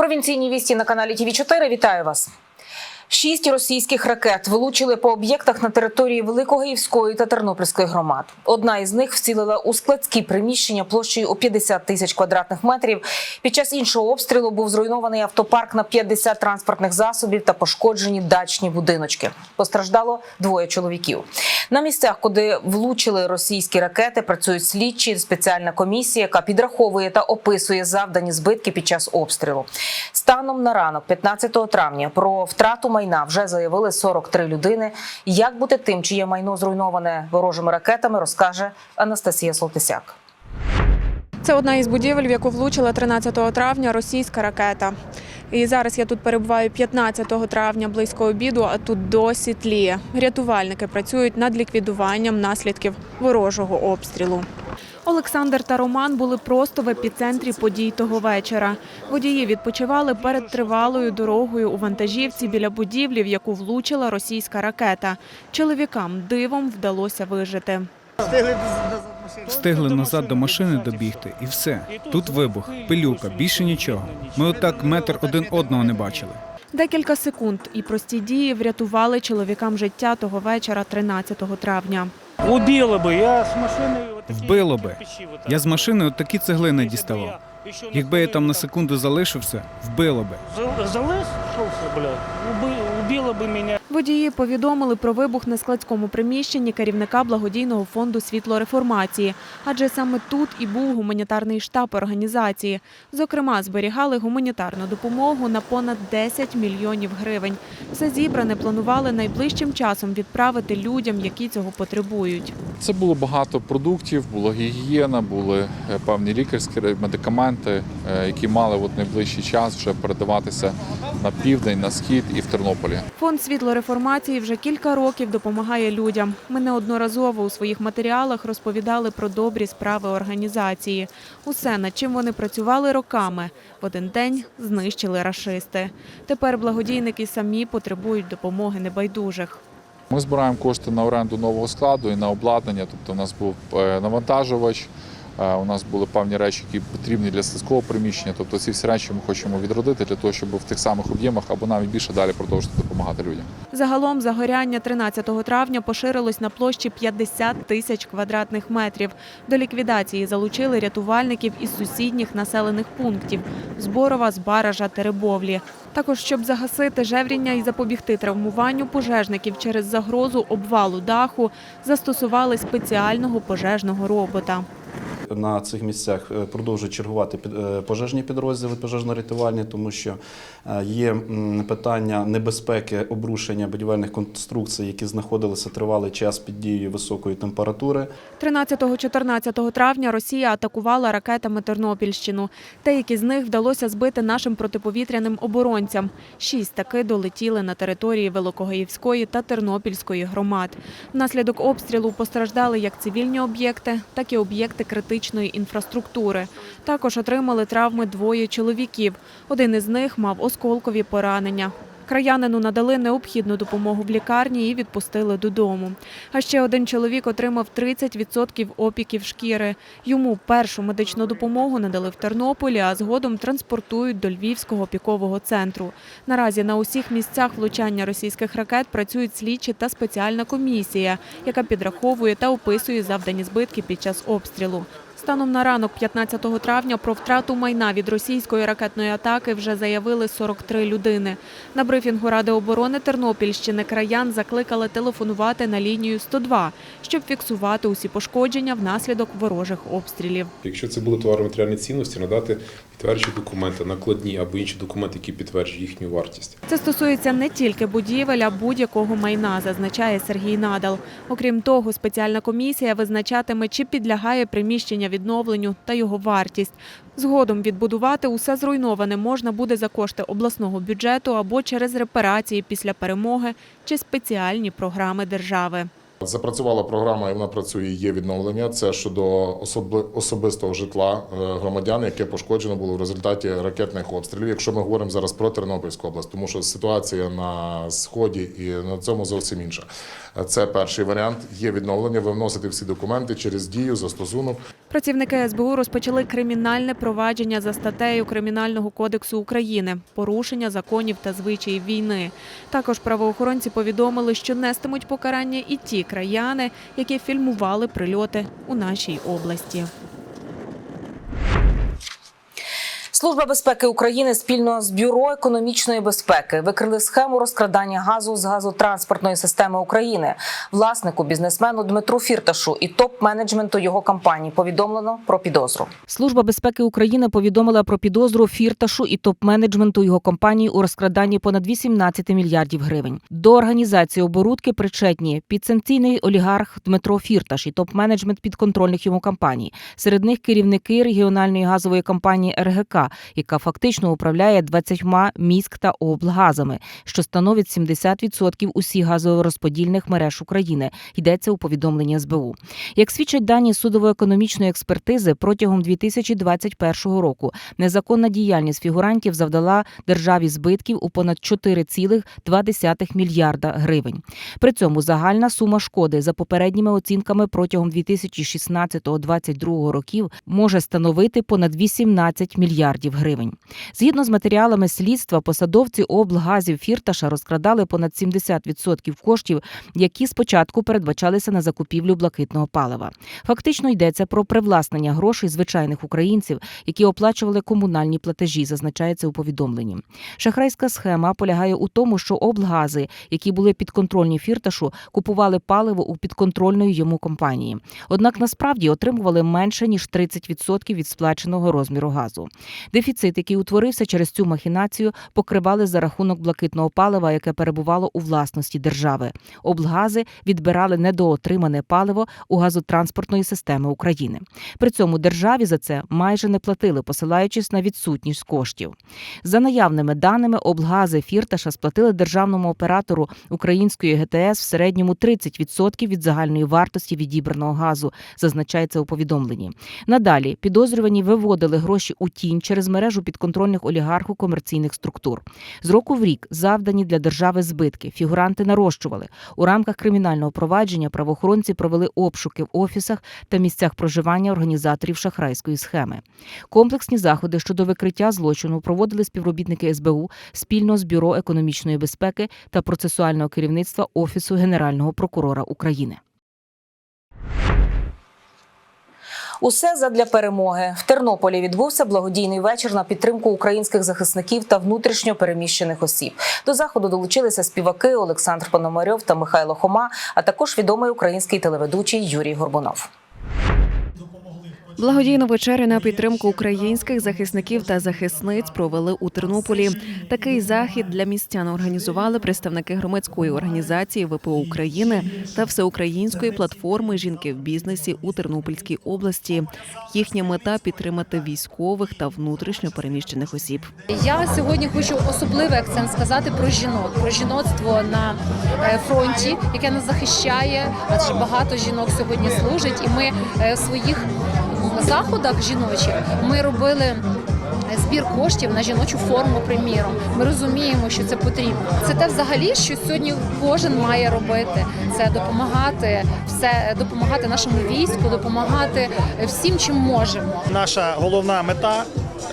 Провінційні вісті на каналі ТВ 4 Вітаю вас. Шість російських ракет влучили по об'єктах на території Великогірської та Тернопільської громад. Одна із них вцілила у складські приміщення площею у 50 тисяч квадратних метрів. Під час іншого обстрілу був зруйнований автопарк на 50 транспортних засобів та пошкоджені дачні будиночки. Постраждало двоє чоловіків. На місцях, куди влучили російські ракети, працюють слідчі, спеціальна комісія, яка підраховує та описує завдані збитки під час обстрілу. Станом на ранок, 15 травня, про втрату майна вже заявили 43 людини. Як бути тим, чиє майно зруйноване ворожими ракетами, розкаже Анастасія Солтисяк. Це одна із будівель, в яку влучила 13 травня російська ракета. І зараз я тут перебуваю 15 травня близько обіду, а тут досі тліє. Рятувальники працюють над ліквідуванням наслідків ворожого обстрілу. Олександр та Роман були просто в епіцентрі подій того вечора. Водії відпочивали перед тривалою дорогою у вантажівці біля будівлі, в яку влучила російська ракета. Чоловікам дивом вдалося вижити. Встигли назад до машини добігти, і все. Тут вибух, пилюка, більше нічого. Ми отак метр один одного не бачили. Декілька секунд і прості дії врятували чоловікам життя того вечора, 13 травня. Убило бы, я с машины... Вбило би. Я з машини от такі цеглини діставав. Якби я там на секунду залишився, вбило би. Залишився, блядь, убило би меня. Водії повідомили про вибух на складському приміщенні керівника благодійного фонду світлореформації, адже саме тут і був гуманітарний штаб організації. Зокрема, зберігали гуманітарну допомогу на понад 10 мільйонів гривень. Все зібране планували найближчим часом відправити людям, які цього потребують. Це було багато продуктів, була гігієна, були е, певні лікарські медикаменти, е, які мали от найближчий час вже передаватися на південь, на схід і в Тернополі. Фонд світлореформації вже кілька років допомагає людям. Ми неодноразово у своїх матеріалах розповідали про добрі справи організації. Усе, над чим вони працювали роками, в один день знищили рашисти. Тепер благодійники самі потребують допомоги небайдужих. Ми збираємо кошти на оренду нового складу і на обладнання. Тобто, у нас був е, навантажувач, у нас були певні речі, які потрібні для складського приміщення. Тобто, ці всі речі ми хочемо відродити для того, щоб в тих самих об'ємах або навіть більше далі продовжити допомагати людям. Загалом загоряння 13 травня поширилось на площі 50 тисяч квадратних метрів. До ліквідації залучили рятувальників із сусідніх населених пунктів – Зборова, Збаража, Теребовлі. Також, щоб загасити жевріння і запобігти травмуванню пожежників через загрозу обвалу даху, застосували спеціального пожежного робота. На цих місцях е, продовжують чергувати е, пожежні підрозділи пожежно-рятувальні, тому що е, є питання небезпеки обрушення будівельних конструкцій, які знаходилися тривалий час під дією високої температури. 13-14 травня Росія атакувала ракетами Тернопільщину. Деякі з них вдалося збити нашим протиповітряним оборонцям. Шість таки долетіли на території Великогоївської та Тернопільської громад. Внаслідок обстрілу постраждали як цивільні об'єкти, так і об'єкти критичної інфраструктури. Також отримали травми двоє чоловіків. Один із них мав осколкові поранення. Краянину надали необхідну допомогу в лікарні і відпустили додому. А ще один чоловік отримав 30% опіків шкіри. Йому першу медичну допомогу надали в Тернополі, а згодом транспортують до Львівського опікового центру. Наразі на усіх місцях влучання російських ракет працюють слідчі та спеціальна комісія, яка підраховує та описує завдані збитки під час обстрілу. Станом на ранок 15 травня про втрату майна від російської ракетної атаки вже заявили 43 людини. На брифінгу Ради оборони Тернопільщини краян закликали телефонувати на лінію 102, щоб фіксувати усі пошкодження внаслідок ворожих обстрілів. Якщо це були товаро-матеріальні цінності, надати підтверджуючі документи, накладні або інші документи, які підтверджують їхню вартість. Це стосується не тільки будівель, а будь-якого майна, зазначає Сергій Надал. Окрім того, спеціальна комісія визначатиме, чи підлягає приміщення відновленню та його вартість. Згодом відбудувати усе зруйноване можна буде за кошти обласного бюджету або через репарації після перемоги чи спеціальні програми держави. Запрацювала програма, і вона працює. Є відновлення. Це щодо особи- особистого житла е, громадян, яке пошкоджено було в результаті ракетних обстрілів. Якщо ми говоримо зараз про Тернопільську область, тому що ситуація на сході і на цьому зовсім інша. Це перший варіант. Є відновлення. Ви вносите всі документи через дію, застосунок. Працівники СБУ розпочали кримінальне провадження за статтею Кримінального кодексу України порушення законів та звичаїв війни. Також правоохоронці повідомили, що нестимуть покарання і ті краяни, які фільмували прильоти у нашій області. Служба безпеки України спільно з бюро економічної безпеки викрили схему розкрадання газу з газотранспортної системи України. Власнику бізнесмену Дмитру Фірташу і топ-менеджменту його компанії повідомлено про підозру. Служба безпеки України повідомила про підозру Фірташу і топ-менеджменту його компанії у розкраданні понад 18 мільярдів гривень. До організації оборудки причетні підсанкційний олігарх Дмитро Фірташ і топ-менеджмент підконтрольних йому компаній. Серед них керівники регіональної газової компанії РГК, яка фактично управляє 20 міськ та облгазами, що становить 70% усіх газорозподільних мереж України. Йдеться у повідомленні СБУ. Як свідчать дані судово-економічної експертизи, протягом 2021 року незаконна діяльність фігурантів завдала державі збитків у понад 4,2 мільярда гривень. При цьому загальна сума шкоди за попередніми оцінками протягом 2016-2022 років може становити понад 18 мільярдів гривень. Згідно з матеріалами слідства, посадовці облгазів Фірташа розкрадали понад 70% коштів, які спочатку передбачалися на закупівлю блакитного палива. Фактично йдеться про привласнення грошей звичайних українців, які оплачували комунальні платежі, зазначається у повідомленні. Шахрайська схема полягає у тому, що облгази, які були підконтрольні фірташу, купували паливо у підконтрольної йому компанії. Однак насправді отримували менше ніж 30% від сплаченого розміру газу. Дефіцит, який утворився через цю махінацію, покривали за рахунок блакитного палива, яке перебувало у власності держави. Облгази відбирали недоотримане паливо у газотранспортної системи України. При цьому державі за це майже не платили, посилаючись на відсутність коштів. За наявними даними, облгази Фірташа сплатили державному оператору української ГТС в середньому 30% від загальної вартості відібраного газу, зазначається у повідомленні. Надалі підозрювані виводили гроші у тінь через мережу підконтрольних олігарху комерційних структур. З року в рік завдані для держави збитки фігуранти нарощували. У рамках кримінального провадження правоохоронці провели обшуки в офісах та місцях проживання організаторів шахрайської схеми. Комплексні заходи щодо викриття злочину проводили співробітники СБУ спільно з бюро економічної безпеки та процесуального керівництва Офісу Генерального прокурора України. Усе задля перемоги в Тернополі відбувся благодійний вечір на підтримку українських захисників та внутрішньо переміщених осіб. До заходу долучилися співаки Олександр Пономарьов та Михайло Хома, а також відомий український телеведучий Юрій Горбунов. Благодійну вечерю на підтримку українських захисників та захисниць провели у Тернополі. Такий захід для містян організували представники громадської організації ВПО України та всеукраїнської платформи Жінки в бізнесі у Тернопільській області. Їхня мета підтримати військових та внутрішньо переміщених осіб. Я сьогодні хочу особливий акцент сказати про жінок, про жіноцтво на е, фронті, яке нас захищає. Адже багато жінок сьогодні служить, і ми е, своїх заходах жіночих ми робили. Збір коштів на жіночу форму, приміром. Ми розуміємо, що це потрібно. Це те, взагалі, що сьогодні кожен має робити. Це допомагати все, допомагати нашому війську, допомагати всім, чим можемо. Наша головна мета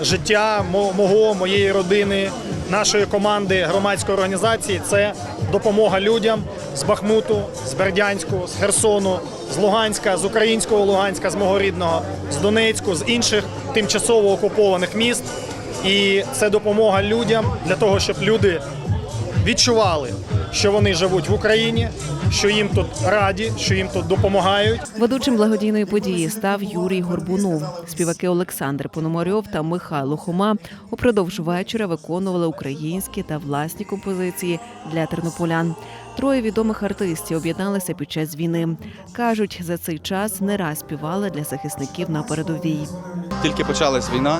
життя мо- мого, моєї родини, нашої команди громадської організації це допомога людям з Бахмуту, з Бердянську, з Херсону, з Луганська, з українського Луганська, з мого рідного, з Донецьку, з інших тимчасово окупованих міст. І це допомога людям для того, щоб люди відчували, що вони живуть в Україні, що їм тут раді, що їм тут допомагають. Ведучим благодійної події став Юрій Горбунов. Співаки Олександр Пономарьов та Михайло Хома упродовж вечора виконували українські та власні композиції для тернополян. Троє відомих артистів об'єдналися під час війни. кажуть, за цей час не раз співали для захисників на передовій. Тільки почалась війна,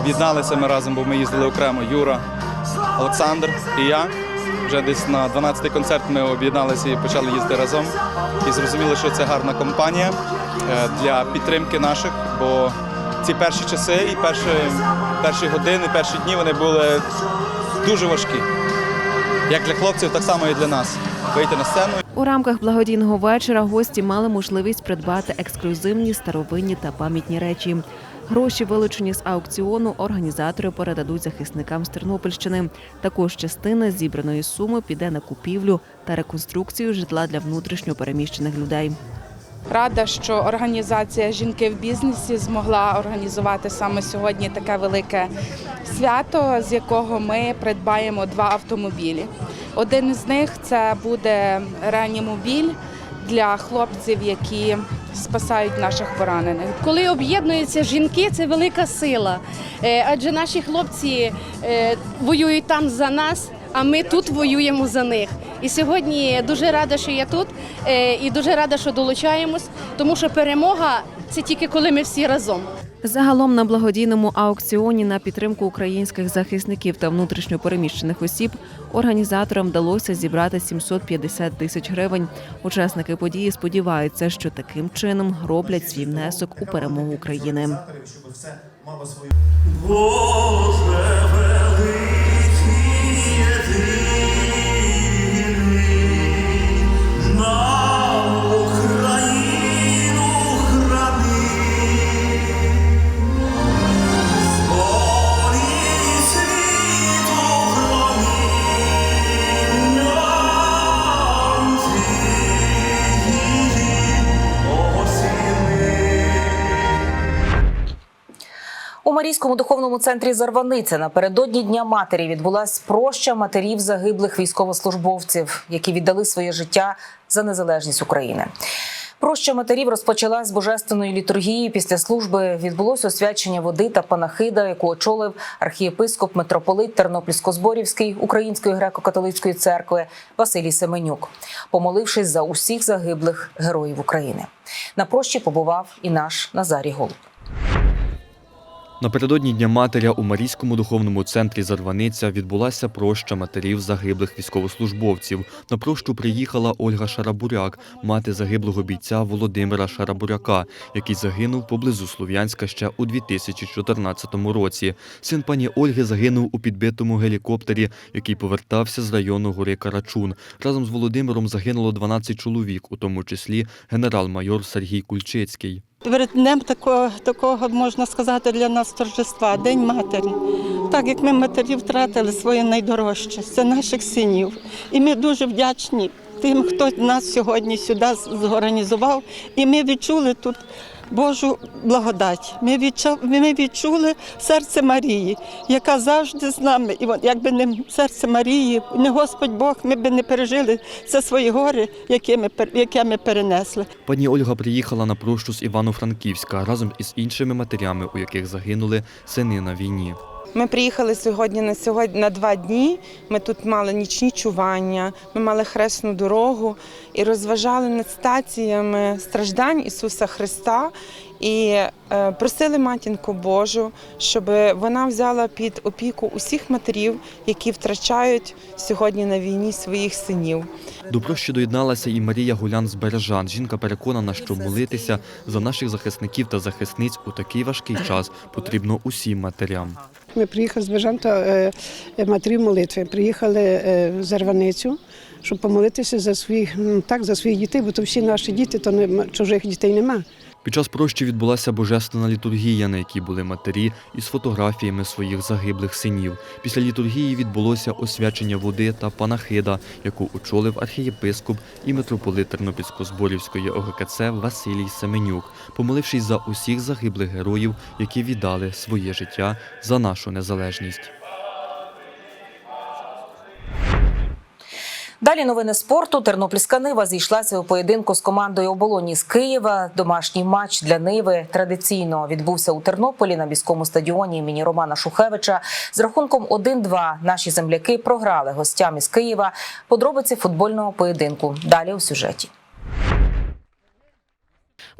об'єдналися ми разом, бо ми їздили окремо. Юра, Олександр і я. Вже десь на 12-й концерт ми об'єдналися і почали їздити разом. І зрозуміли, що це гарна компанія е, для підтримки наших, бо ці перші часи і перші, перші години, перші дні вони були дуже важкі. Як для хлопців, так само і для нас. вийти на сцену. У рамках благодійного вечора гості мали можливість придбати ексклюзивні старовинні та пам'ятні речі. Гроші, вилучені з аукціону, організатори передадуть захисникам з Тернопільщини. Також частина зібраної суми піде на купівлю та реконструкцію житла для внутрішньо переміщених людей. Рада, що організація Жінки в бізнесі змогла організувати саме сьогодні таке велике свято, з якого ми придбаємо два автомобілі. Один із них це буде реанімобіль для хлопців, які спасають наших поранених. Коли об'єднуються жінки, це велика сила. Е, Адже наші хлопці е, воюють там за нас, а ми тут воюємо за них. І сьогодні дуже рада, що я тут, е, і дуже рада, що долучаємось, тому що перемога це тільки коли ми всі разом. Загалом на благодійному аукціоні на підтримку українських захисників та внутрішньо переміщених осіб організаторам вдалося зібрати 750 тисяч гривень. Учасники події сподіваються, що таким чином роблять свій внесок у перемогу України. Центрі Зарваниця напередодні Дня матері відбулась проща матерів загиблих військовослужбовців, які віддали своє життя за незалежність України. Проща матерів розпочалась з божественної літургії. Після служби відбулося освячення води та панахида, яку очолив архієпископ митрополит Тернопільсько-Зборівський Української греко-католицької церкви Василій Семенюк, помолившись за усіх загиблих героїв України. На прощі побував і наш Назарій Голуб. Напередодні Дня Матері у Марійському духовному центрі Зарваниця відбулася проща матерів загиблих військовослужбовців. На прощу приїхала Ольга Шарабуряк, мати загиблого бійця Володимира Шарабуряка, який загинув поблизу Слов'янська ще у 2014 році. Син пані Ольги загинув у підбитому гелікоптері, який повертався з району гори Карачун. Разом з Володимиром загинуло 12 чоловік, у тому числі генерал-майор Сергій Кульчицький. Перед днем такого, такого можна сказати для нас торжества День матері. Так як ми матері втратили своє найдорожче, це наших синів. І ми дуже вдячні тим, хто нас сьогодні сюди зорганізував. І ми відчули тут Божу благодать. Ми відчули, ми відчули серце Марії, яка завжди з нами. І якби не серце Марії, не Господь Бог, ми б не пережили це свої гори, які ми, яке ми перенесли. Пані Ольга приїхала на прощу з Івано-Франківська разом із іншими матерями, у яких загинули сини на війні. Ми приїхали сьогодні на сьогодні на два дні. Ми тут мали нічні чування, ми мали хресну дорогу і розважали над стаціями страждань Ісуса Христа. І е, просили матінку Божу, щоб вона взяла під опіку усіх матерів, які втрачають сьогодні на війні своїх синів. До прощі доєдналася і Марія Гулян з Бережан. Жінка переконана, що молитися за наших захисників та захисниць у такий важкий час потрібно усім матерям. Ми приїхали з Бежанта е, матерів молитви. Приїхали е, в Зарваницю, щоб помолитися за своїх, так, за своїх дітей, бо то всі наші діти, то не, чужих дітей нема. Під час прощі відбулася божественна літургія, на якій були матері із фотографіями своїх загиблих синів. Після літургії відбулося освячення води та панахида, яку очолив архієпископ і митрополит Тернопільсько-Зборівської ОГКЦ Василій Семенюк, помолившись за усіх загиблих героїв, які віддали своє життя за нашу незалежність. Далі новини спорту. Тернопільська Нива зійшлася у поєдинку з командою оболоні з Києва. Домашній матч для Ниви традиційно відбувся у Тернополі на міському стадіоні імені Романа Шухевича. З рахунком 1-2 наші земляки програли гостям із Києва. Подробиці футбольного поєдинку. Далі у сюжеті.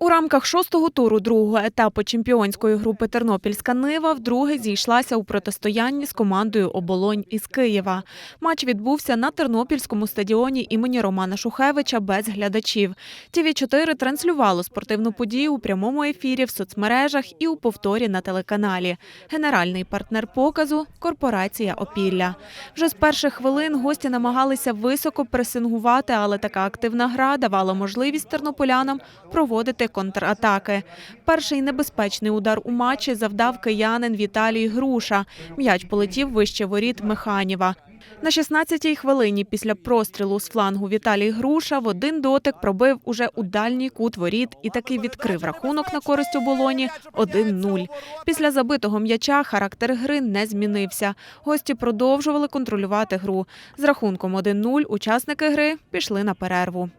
У рамках шостого туру другого етапу чемпіонської групи Тернопільська Нива вдруге зійшлася у протистоянні з командою Оболонь із Києва. Матч відбувся на Тернопільському стадіоні імені Романа Шухевича без глядачів. ТІВІ 4 транслювало спортивну подію у прямому ефірі в соцмережах і у повторі на телеканалі. Генеральний партнер показу корпорація Опілля. Вже з перших хвилин гості намагалися високо пресингувати, але така активна гра давала можливість тернополянам проводити контратаки. Перший небезпечний удар у матчі завдав киянин Віталій Груша. М'яч полетів вище воріт Механіва. На 16-й хвилині після прострілу з флангу Віталій Груша в один дотик пробив уже у дальній кут воріт і таки відкрив рахунок на користь оболоні 1-0. Після забитого м'яча характер гри не змінився. Гості продовжували контролювати гру. З рахунком 1-0 учасники гри пішли на перерву.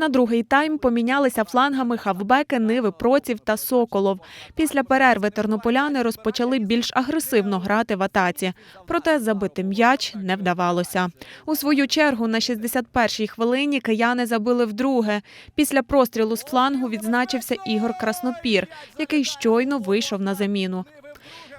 На другий тайм помінялися флангами хавбеки Ниви Проців та Соколов. Після перерви тернополяни розпочали більш агресивно грати в атаці. Проте забити м'яч не вдавалося. У свою чергу на 61-й хвилині кияни забили вдруге. Після прострілу з флангу відзначився Ігор Краснопір, який щойно вийшов на заміну.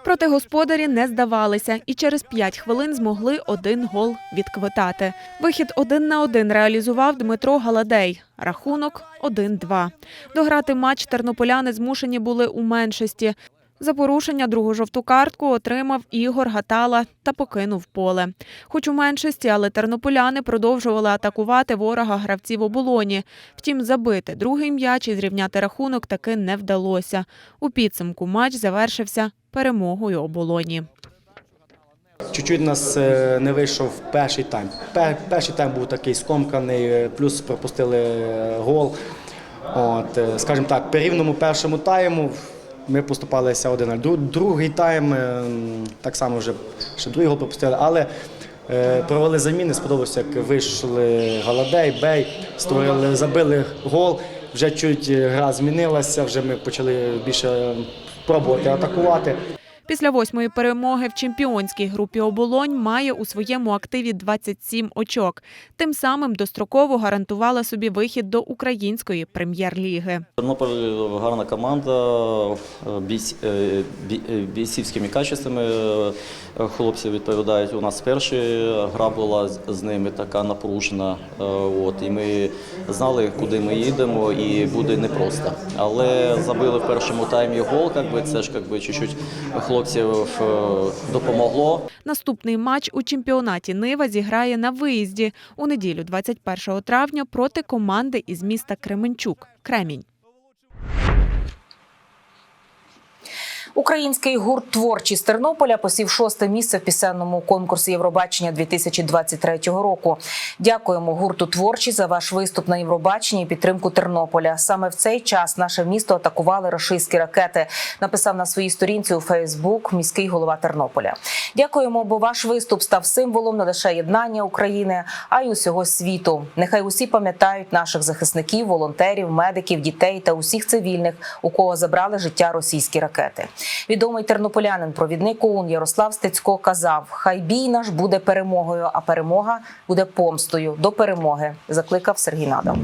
Проте господарі не здавалися і через 5 хвилин змогли один гол відквитати. Вихід один на один реалізував Дмитро Галадей. Рахунок 1-2. Дограти матч тернополяни змушені були у меншості. За порушення другу жовту картку отримав Ігор Гатала та покинув поле. Хоч у меншості, але тернополяни продовжували атакувати ворога гравців оболоні. Втім, забити другий м'яч і зрівняти рахунок таки не вдалося. У підсумку матч завершився перемогою оболоні. Чуть-чуть нас е, не вийшов перший тайм. Перший тайм був такий скомканий, е, плюс пропустили е, гол. От, скажімо так, по рівному першому тайму ми поступалися 1-0. Другий тайм так само вже ще другий гол пропустили, але провели заміни. Сподобалося, як вийшли Галадей, Бей, створили, забили гол. Вже чуть гра змінилася, вже ми почали більше пробувати атакувати. Після восьмої перемоги в чемпіонській групі оболонь має у своєму активі 27 очок. Тим самим достроково гарантувала собі вихід до української прем'єр-ліги. Тернопіль гарна команда, е, бійсь- е, е, качествами хлопці відповідають. У нас перша гра була з- ними така напружена. От, і ми знали, куди ми їдемо, і буде непросто. Але забили в першому таймі гол, как би, це ж как би, чуть-чуть хлопців е, допомогло. Наступний матч у чемпіонаті Нива зіграє на виїзді у неділю 21 травня проти команди із міста Кременчук. Кремінь. Український гурт творчі з Тернополя посів шосте місце в пісенному конкурсі Євробачення 2023 року. Дякуємо гурту творчі за ваш виступ на Євробаченні і підтримку Тернополя. Саме в цей час наше місто атакували рашистські ракети. Написав на своїй сторінці у Фейсбук міський голова Тернополя. Дякуємо, бо ваш виступ став символом не лише єднання України, а й усього світу. Нехай усі пам'ятають наших захисників, волонтерів, медиків, дітей та усіх цивільних, у кого забрали життя російські ракети. Відомий тернополянин, провідник ОУН Ярослав Стецько казав: Хай бій наш буде перемогою, а перемога буде помстою до перемоги. Закликав Сергій Надал.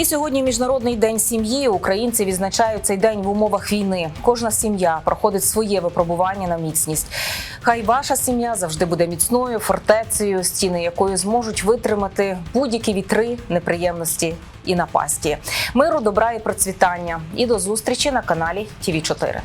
І сьогодні міжнародний день сім'ї. Українці відзначають цей день в умовах війни. Кожна сім'я проходить своє випробування на міцність. Хай ваша сім'я завжди буде міцною фортецею, стіни якої зможуть витримати будь-які вітри, неприємності і напасті. Миру, добра і процвітання. І до зустрічі на каналі ТІВІ 4